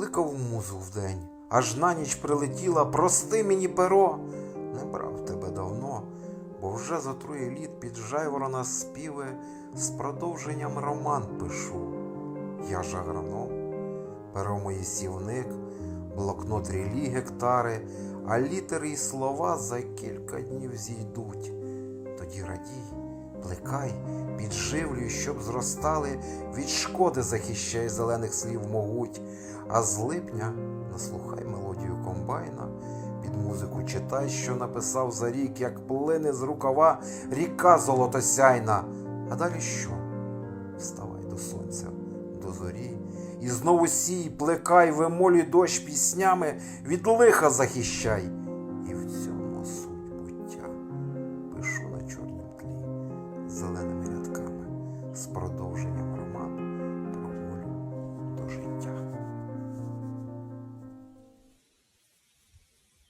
Кликав музу вдень, аж на ніч прилетіла, прости мені перо. Не брав тебе давно, бо вже за троє літ під жайворона співи з продовженням роман пишу. Я ж агроном, перо моє сівник, блокнот рілі гектари, а літери й слова за кілька днів зійдуть. Тоді радій, плекай, підживлюй, щоб зростали, від шкоди захищай зелених слів могуть, а з липня наслухай мелодію комбайна, під музику читай, що написав за рік, як плине з рукава ріка золотосяйна. А далі що? Вставай до сонця, до зорі, і знову сій, плекай, вимолюй дощ піснями, від лиха захищай. зеленими рядками з продовженням роману.